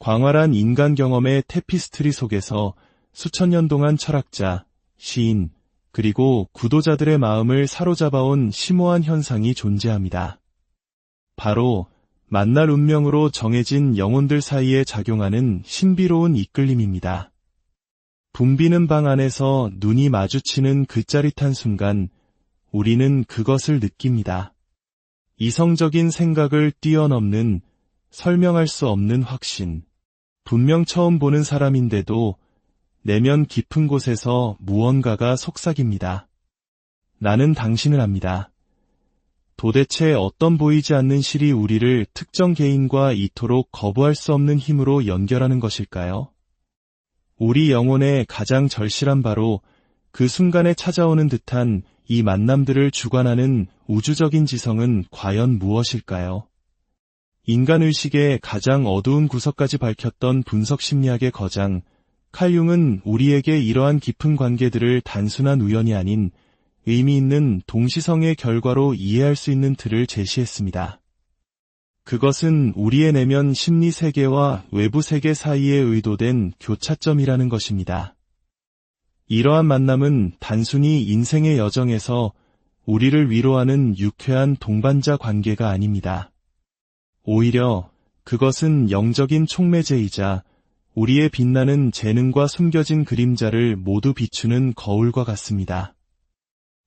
광활한 인간 경험의 테피스트리 속에서 수천 년 동안 철학자, 시인, 그리고 구도자들의 마음을 사로잡아온 심오한 현상이 존재합니다. 바로 만날 운명으로 정해진 영혼들 사이에 작용하는 신비로운 이끌림입니다. 붐비는 방 안에서 눈이 마주치는 그 짜릿한 순간 우리는 그것을 느낍니다. 이성적인 생각을 뛰어넘는 설명할 수 없는 확신. 분명 처음 보는 사람인데도 내면 깊은 곳에서 무언가가 속삭입니다. 나는 당신을 압니다. 도대체 어떤 보이지 않는 실이 우리를 특정 개인과 이토록 거부할 수 없는 힘으로 연결하는 것일까요? 우리 영혼의 가장 절실한 바로 그 순간에 찾아오는 듯한 이 만남들을 주관하는 우주적인 지성은 과연 무엇일까요? 인간의식의 가장 어두운 구석까지 밝혔던 분석 심리학의 거장, 칼융은 우리에게 이러한 깊은 관계들을 단순한 우연이 아닌 의미 있는 동시성의 결과로 이해할 수 있는 틀을 제시했습니다. 그것은 우리의 내면 심리 세계와 외부 세계 사이에 의도된 교차점이라는 것입니다. 이러한 만남은 단순히 인생의 여정에서 우리를 위로하는 유쾌한 동반자 관계가 아닙니다. 오히려 그것은 영적인 촉매제이자 우리의 빛나는 재능과 숨겨진 그림자를 모두 비추는 거울과 같습니다.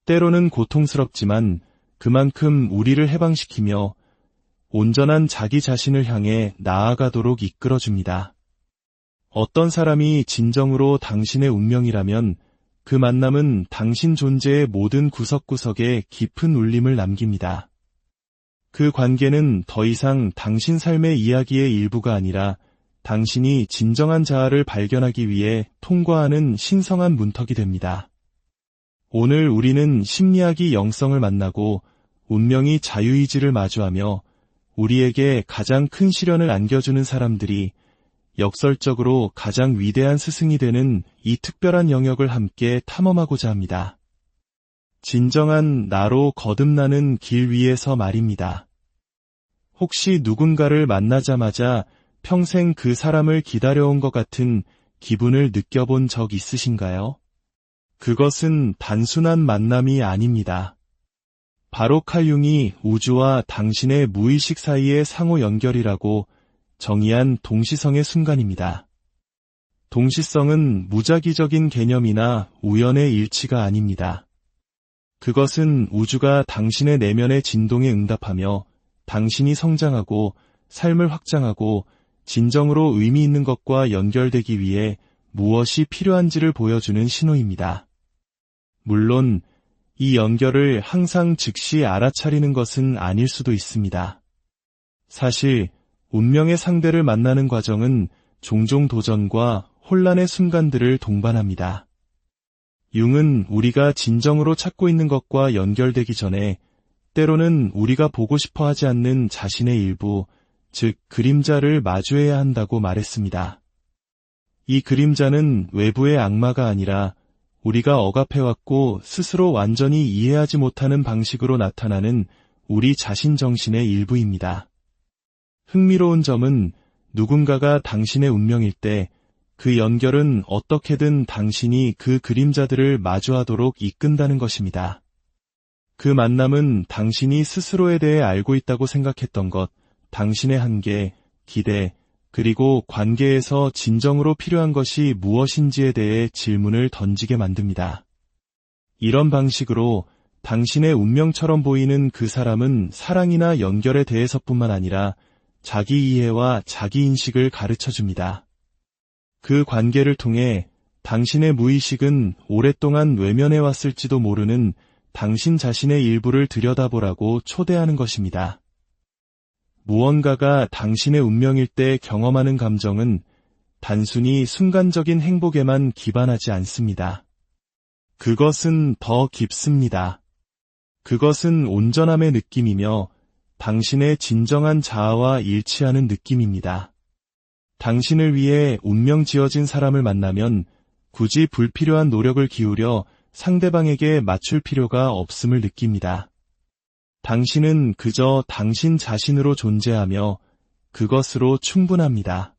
때로는 고통스럽지만 그만큼 우리를 해방시키며 온전한 자기 자신을 향해 나아가도록 이끌어줍니다. 어떤 사람이 진정으로 당신의 운명이라면 그 만남은 당신 존재의 모든 구석구석에 깊은 울림을 남깁니다. 그 관계는 더 이상 당신 삶의 이야기의 일부가 아니라 당신이 진정한 자아를 발견하기 위해 통과하는 신성한 문턱이 됩니다. 오늘 우리는 심리학이 영성을 만나고 운명이 자유의지를 마주하며 우리에게 가장 큰 시련을 안겨주는 사람들이 역설적으로 가장 위대한 스승이 되는 이 특별한 영역을 함께 탐험하고자 합니다. 진정한 나로 거듭나는 길 위에서 말입니다. 혹시 누군가를 만나자마자 평생 그 사람을 기다려온 것 같은 기분을 느껴본 적 있으신가요? 그것은 단순한 만남이 아닙니다. 바로 칼융이 우주와 당신의 무의식 사이의 상호 연결이라고 정의한 동시성의 순간입니다. 동시성은 무작위적인 개념이나 우연의 일치가 아닙니다. 그것은 우주가 당신의 내면의 진동에 응답하며 당신이 성장하고 삶을 확장하고 진정으로 의미 있는 것과 연결되기 위해 무엇이 필요한지를 보여주는 신호입니다. 물론 이 연결을 항상 즉시 알아차리는 것은 아닐 수도 있습니다. 사실 운명의 상대를 만나는 과정은 종종 도전과 혼란의 순간들을 동반합니다. 융은 우리가 진정으로 찾고 있는 것과 연결되기 전에 때로는 우리가 보고 싶어 하지 않는 자신의 일부, 즉 그림자를 마주해야 한다고 말했습니다. 이 그림자는 외부의 악마가 아니라 우리가 억압해왔고 스스로 완전히 이해하지 못하는 방식으로 나타나는 우리 자신 정신의 일부입니다. 흥미로운 점은 누군가가 당신의 운명일 때 그 연결은 어떻게든 당신이 그 그림자들을 마주하도록 이끈다는 것입니다. 그 만남은 당신이 스스로에 대해 알고 있다고 생각했던 것, 당신의 한계, 기대, 그리고 관계에서 진정으로 필요한 것이 무엇인지에 대해 질문을 던지게 만듭니다. 이런 방식으로 당신의 운명처럼 보이는 그 사람은 사랑이나 연결에 대해서뿐만 아니라 자기 이해와 자기 인식을 가르쳐 줍니다. 그 관계를 통해 당신의 무의식은 오랫동안 외면해 왔을지도 모르는 당신 자신의 일부를 들여다보라고 초대하는 것입니다. 무언가가 당신의 운명일 때 경험하는 감정은 단순히 순간적인 행복에만 기반하지 않습니다. 그것은 더 깊습니다. 그것은 온전함의 느낌이며 당신의 진정한 자아와 일치하는 느낌입니다. 당신을 위해 운명 지어진 사람을 만나면 굳이 불필요한 노력을 기울여 상대방에게 맞출 필요가 없음을 느낍니다. 당신은 그저 당신 자신으로 존재하며 그것으로 충분합니다.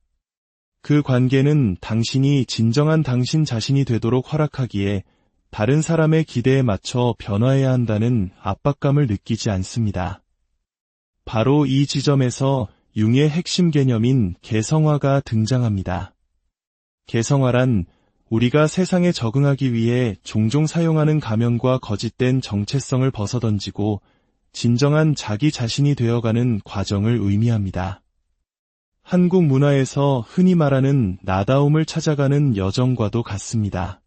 그 관계는 당신이 진정한 당신 자신이 되도록 허락하기에 다른 사람의 기대에 맞춰 변화해야 한다는 압박감을 느끼지 않습니다. 바로 이 지점에서 융의 핵심 개념인 개성화가 등장합니다. 개성화란 우리가 세상에 적응하기 위해 종종 사용하는 가면과 거짓된 정체성을 벗어던지고 진정한 자기 자신이 되어가는 과정을 의미합니다. 한국 문화에서 흔히 말하는 나다움을 찾아가는 여정과도 같습니다.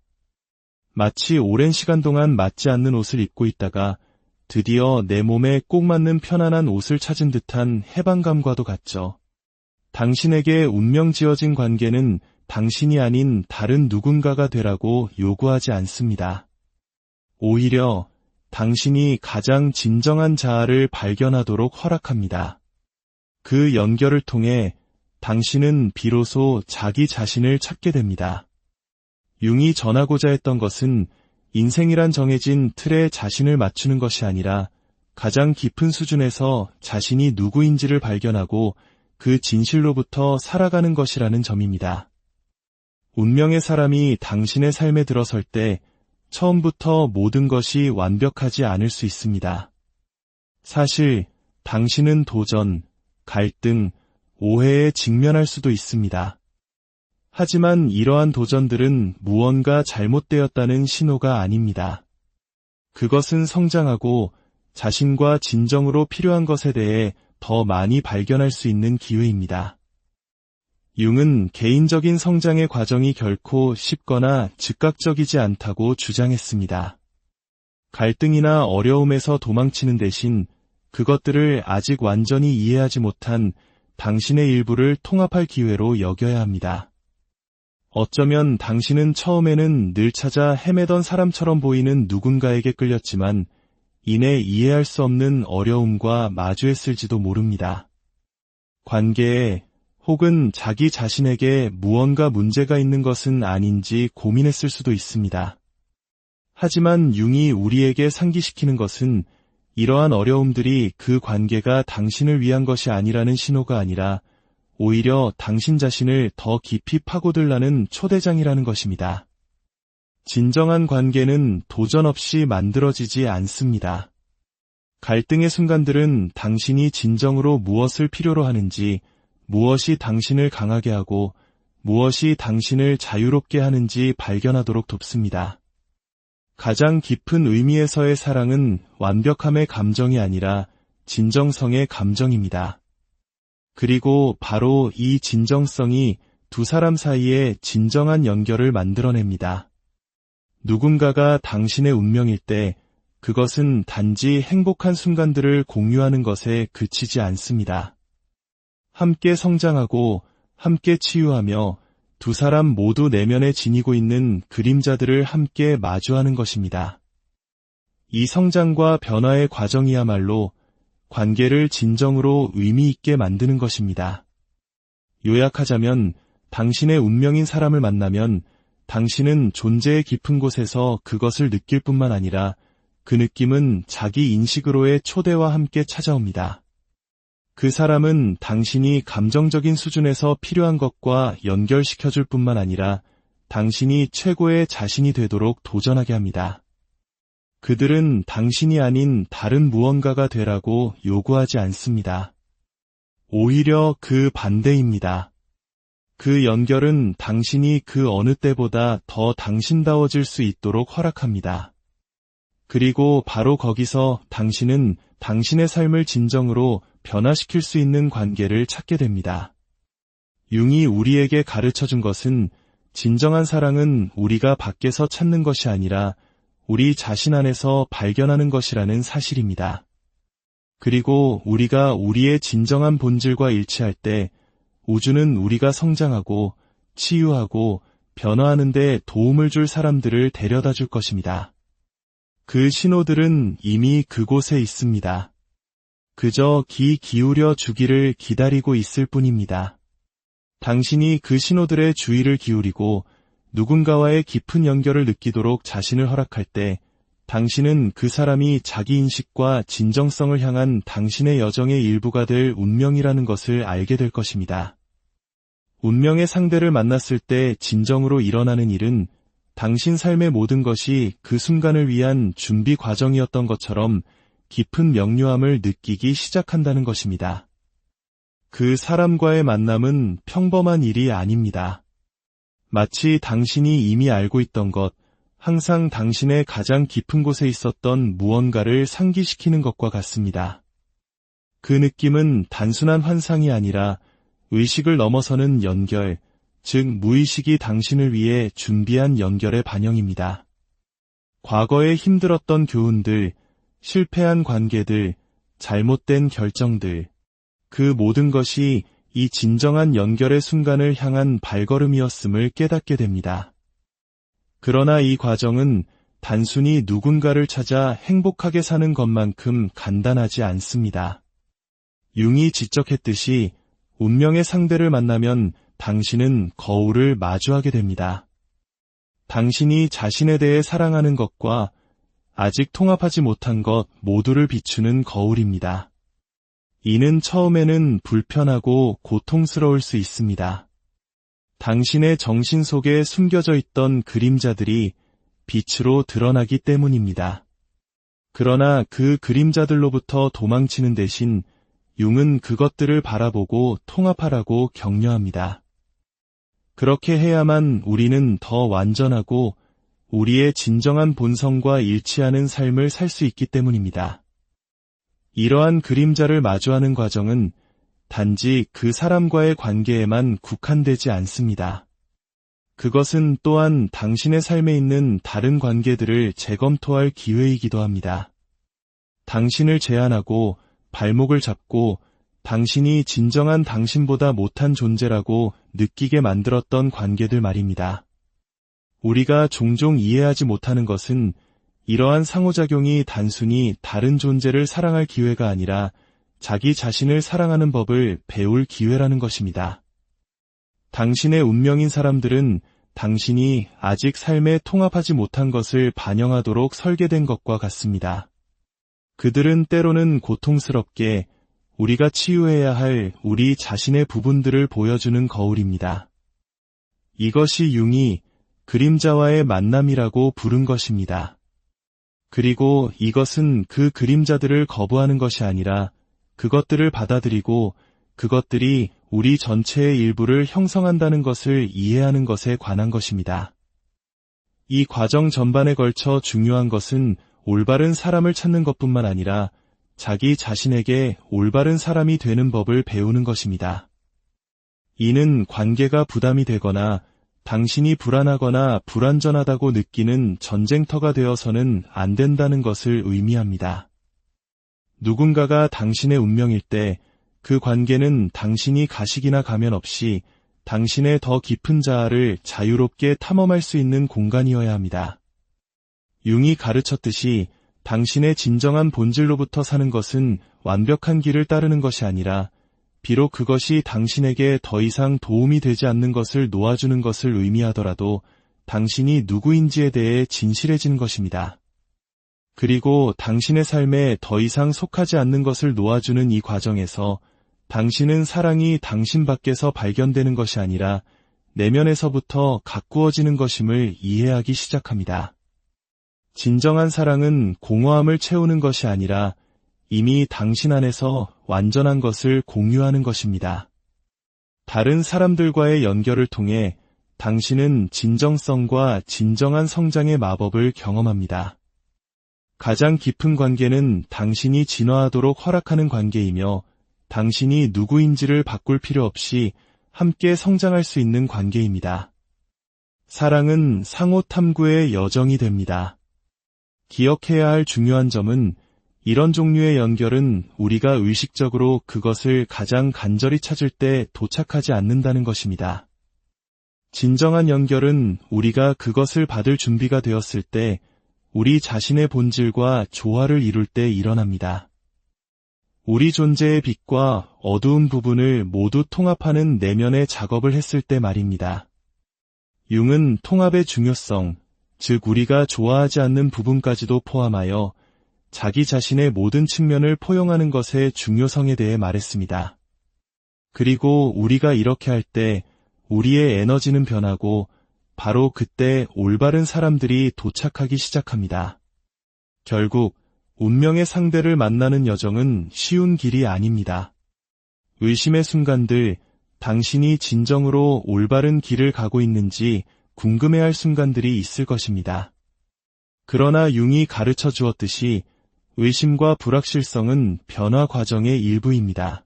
마치 오랜 시간 동안 맞지 않는 옷을 입고 있다가 드디어 내 몸에 꼭 맞는 편안한 옷을 찾은 듯한 해방감과도 같죠. 당신에게 운명 지어진 관계는 당신이 아닌 다른 누군가가 되라고 요구하지 않습니다. 오히려 당신이 가장 진정한 자아를 발견하도록 허락합니다. 그 연결을 통해 당신은 비로소 자기 자신을 찾게 됩니다. 융이 전하고자 했던 것은 인생이란 정해진 틀에 자신을 맞추는 것이 아니라 가장 깊은 수준에서 자신이 누구인지를 발견하고 그 진실로부터 살아가는 것이라는 점입니다. 운명의 사람이 당신의 삶에 들어설 때 처음부터 모든 것이 완벽하지 않을 수 있습니다. 사실 당신은 도전, 갈등, 오해에 직면할 수도 있습니다. 하지만 이러한 도전들은 무언가 잘못되었다는 신호가 아닙니다. 그것은 성장하고 자신과 진정으로 필요한 것에 대해 더 많이 발견할 수 있는 기회입니다. 융은 개인적인 성장의 과정이 결코 쉽거나 즉각적이지 않다고 주장했습니다. 갈등이나 어려움에서 도망치는 대신 그것들을 아직 완전히 이해하지 못한 당신의 일부를 통합할 기회로 여겨야 합니다. 어쩌면 당신은 처음에는 늘 찾아 헤매던 사람처럼 보이는 누군가에게 끌렸지만 이내 이해할 수 없는 어려움과 마주했을지도 모릅니다. 관계에 혹은 자기 자신에게 무언가 문제가 있는 것은 아닌지 고민했을 수도 있습니다. 하지만 융이 우리에게 상기시키는 것은 이러한 어려움들이 그 관계가 당신을 위한 것이 아니라는 신호가 아니라 오히려 당신 자신을 더 깊이 파고들라는 초대장이라는 것입니다. 진정한 관계는 도전 없이 만들어지지 않습니다. 갈등의 순간들은 당신이 진정으로 무엇을 필요로 하는지 무엇이 당신을 강하게 하고 무엇이 당신을 자유롭게 하는지 발견하도록 돕습니다. 가장 깊은 의미에서의 사랑은 완벽함의 감정이 아니라 진정성의 감정입니다. 그리고 바로 이 진정성이 두 사람 사이에 진정한 연결을 만들어냅니다. 누군가가 당신의 운명일 때 그것은 단지 행복한 순간들을 공유하는 것에 그치지 않습니다. 함께 성장하고 함께 치유하며 두 사람 모두 내면에 지니고 있는 그림자들을 함께 마주하는 것입니다. 이 성장과 변화의 과정이야말로 관계를 진정으로 의미 있게 만드는 것입니다. 요약하자면 당신의 운명인 사람을 만나면 당신은 존재의 깊은 곳에서 그것을 느낄 뿐만 아니라 그 느낌은 자기 인식으로의 초대와 함께 찾아옵니다. 그 사람은 당신이 감정적인 수준에서 필요한 것과 연결시켜줄 뿐만 아니라 당신이 최고의 자신이 되도록 도전하게 합니다. 그들은 당신이 아닌 다른 무언가가 되라고 요구하지 않습니다. 오히려 그 반대입니다. 그 연결은 당신이 그 어느 때보다 더 당신다워질 수 있도록 허락합니다. 그리고 바로 거기서 당신은 당신의 삶을 진정으로 변화시킬 수 있는 관계를 찾게 됩니다. 융이 우리에게 가르쳐 준 것은 진정한 사랑은 우리가 밖에서 찾는 것이 아니라 우리 자신 안에서 발견하는 것이라는 사실입니다. 그리고 우리가 우리의 진정한 본질과 일치할 때 우주는 우리가 성장하고 치유하고 변화하는 데 도움을 줄 사람들을 데려다 줄 것입니다. 그 신호들은 이미 그곳에 있습니다. 그저 귀 기울여 주기를 기다리고 있을 뿐입니다. 당신이 그 신호들의 주의를 기울이고 누군가와의 깊은 연결을 느끼도록 자신을 허락할 때 당신은 그 사람이 자기 인식과 진정성을 향한 당신의 여정의 일부가 될 운명이라는 것을 알게 될 것입니다. 운명의 상대를 만났을 때 진정으로 일어나는 일은 당신 삶의 모든 것이 그 순간을 위한 준비 과정이었던 것처럼 깊은 명료함을 느끼기 시작한다는 것입니다. 그 사람과의 만남은 평범한 일이 아닙니다. 마치 당신이 이미 알고 있던 것, 항상 당신의 가장 깊은 곳에 있었던 무언가를 상기시키는 것과 같습니다. 그 느낌은 단순한 환상이 아니라 의식을 넘어서는 연결, 즉 무의식이 당신을 위해 준비한 연결의 반영입니다. 과거에 힘들었던 교훈들, 실패한 관계들, 잘못된 결정들, 그 모든 것이 이 진정한 연결의 순간을 향한 발걸음이었음을 깨닫게 됩니다. 그러나 이 과정은 단순히 누군가를 찾아 행복하게 사는 것만큼 간단하지 않습니다. 융이 지적했듯이 운명의 상대를 만나면 당신은 거울을 마주하게 됩니다. 당신이 자신에 대해 사랑하는 것과 아직 통합하지 못한 것 모두를 비추는 거울입니다. 이는 처음에는 불편하고 고통스러울 수 있습니다. 당신의 정신 속에 숨겨져 있던 그림자들이 빛으로 드러나기 때문입니다. 그러나 그 그림자들로부터 도망치는 대신 융은 그것들을 바라보고 통합하라고 격려합니다. 그렇게 해야만 우리는 더 완전하고 우리의 진정한 본성과 일치하는 삶을 살 수 있기 때문입니다. 이러한 그림자를 마주하는 과정은 단지 그 사람과의 관계에만 국한되지 않습니다. 그것은 또한 당신의 삶에 있는 다른 관계들을 재검토할 기회이기도 합니다. 당신을 제안하고 발목을 잡고 당신이 진정한 당신보다 못한 존재라고 느끼게 만들었던 관계들 말입니다. 우리가 종종 이해하지 못하는 것은 이러한 상호작용이 단순히 다른 존재를 사랑할 기회가 아니라 자기 자신을 사랑하는 법을 배울 기회라는 것입니다. 당신의 운명인 사람들은 당신이 아직 삶에 통합하지 못한 것을 반영하도록 설계된 것과 같습니다. 그들은 때로는 고통스럽게 우리가 치유해야 할 우리 자신의 부분들을 보여주는 거울입니다. 이것이 융이 그림자와의 만남이라고 부른 것입니다. 그리고 이것은 그 그림자들을 거부하는 것이 아니라 그것들을 받아들이고 그것들이 우리 전체의 일부를 형성한다는 것을 이해하는 것에 관한 것입니다. 이 과정 전반에 걸쳐 중요한 것은 올바른 사람을 찾는 것뿐만 아니라 자기 자신에게 올바른 사람이 되는 법을 배우는 것입니다. 이는 관계가 부담이 되거나 당신이 불안하거나 불안전하다고 느끼는 전쟁터가 되어서는 안 된다는 것을 의미합니다. 누군가가 당신의 운명일 때 그 관계는 당신이 가식이나 가면 없이 당신의 더 깊은 자아를 자유롭게 탐험할 수 있는 공간이어야 합니다. 융이 가르쳤듯이 당신의 진정한 본질로부터 사는 것은 완벽한 길을 따르는 것이 아니라 비록 그것이 당신에게 더 이상 도움이 되지 않는 것을 놓아주는 것을 의미하더라도 당신이 누구인지에 대해 진실해지는 것입니다. 그리고 당신의 삶에 더 이상 속하지 않는 것을 놓아주는 이 과정에서 당신은 사랑이 당신 밖에서 발견되는 것이 아니라 내면에서부터 가꾸어지는 것임을 이해하기 시작합니다. 진정한 사랑은 공허함을 채우는 것이 아니라 이미 당신 안에서 완전한 것을 공유하는 것입니다. 다른 사람들과의 연결을 통해 당신은 진정성과 진정한 성장의 마법을 경험합니다. 가장 깊은 관계는 당신이 진화하도록 허락하는 관계이며 당신이 누구인지를 바꿀 필요 없이 함께 성장할 수 있는 관계입니다. 사랑은 상호 탐구의 여정이 됩니다. 기억해야 할 중요한 점은 이런 종류의 연결은 우리가 의식적으로 그것을 가장 간절히 찾을 때 도착하지 않는다는 것입니다. 진정한 연결은 우리가 그것을 받을 준비가 되었을 때 우리 자신의 본질과 조화를 이룰 때 일어납니다. 우리 존재의 빛과 어두운 부분을 모두 통합하는 내면의 작업을 했을 때 말입니다. 융은 통합의 중요성, 즉 우리가 좋아하지 않는 부분까지도 포함하여 자기 자신의 모든 측면을 포용하는 것의 중요성에 대해 말했습니다. 그리고 우리가 이렇게 할 때 우리의 에너지는 변하고 바로 그때 올바른 사람들이 도착하기 시작합니다. 결국 운명의 상대를 만나는 여정은 쉬운 길이 아닙니다. 의심의 순간들, 당신이 진정으로 올바른 길을 가고 있는지 궁금해할 순간들이 있을 것입니다. 그러나 융이 가르쳐 주었듯이 의심과 불확실성은 변화 과정의 일부입니다.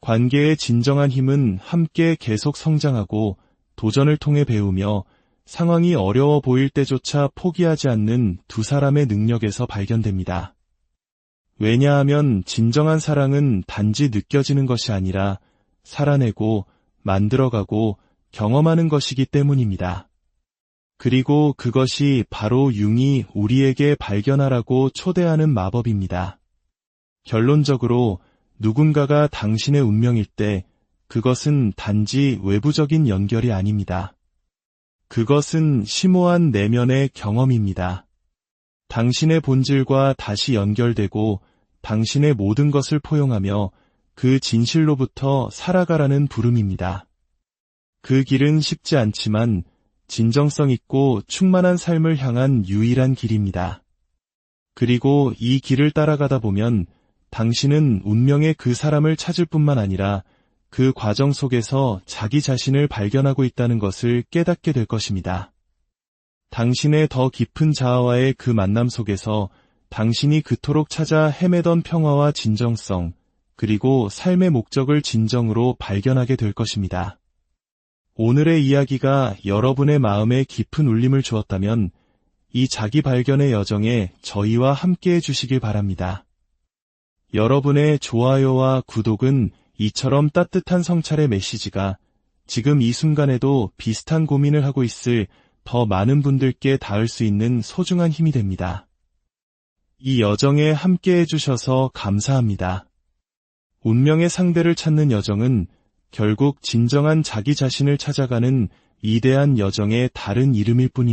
관계의 진정한 힘은 함께 계속 성장하고 도전을 통해 배우며 상황이 어려워 보일 때조차 포기하지 않는 두 사람의 능력에서 발견됩니다. 왜냐하면 진정한 사랑은 단지 느껴지는 것이 아니라 살아내고 만들어가고 경험하는 것이기 때문입니다. 그리고 그것이 바로 융이 우리에게 발견하라고 초대하는 마법입니다. 결론적으로 누군가가 당신의 운명일 때 그것은 단지 외부적인 연결이 아닙니다. 그것은 심오한 내면의 경험입니다. 당신의 본질과 다시 연결되고 당신의 모든 것을 포용하며 그 진실로부터 살아가라는 부름입니다. 그 길은 쉽지 않지만 진정성 있고 충만한 삶을 향한 유일한 길입니다. 그리고 이 길을 따라가다 보면 당신은 운명의 그 사람을 찾을 뿐만 아니라 그 과정 속에서 자기 자신을 발견하고 있다는 것을 깨닫게 될 것입니다. 당신의 더 깊은 자아와의 그 만남 속에서 당신이 그토록 찾아 헤매던 평화와 진정성, 그리고 삶의 목적을 진정으로 발견하게 될 것입니다. 오늘의 이야기가 여러분의 마음에 깊은 울림을 주었다면 이 자기 발견의 여정에 저희와 함께 해주시길 바랍니다. 여러분의 좋아요와 구독은 이처럼 따뜻한 성찰의 메시지가 지금 이 순간에도 비슷한 고민을 하고 있을 더 많은 분들께 닿을 수 있는 소중한 힘이 됩니다. 이 여정에 함께 해주셔서 감사합니다. 운명의 상대를 찾는 여정은 결국 진정한 자기 자신을 찾아가는 위대한 여정의 다른 이름일 뿐입니다.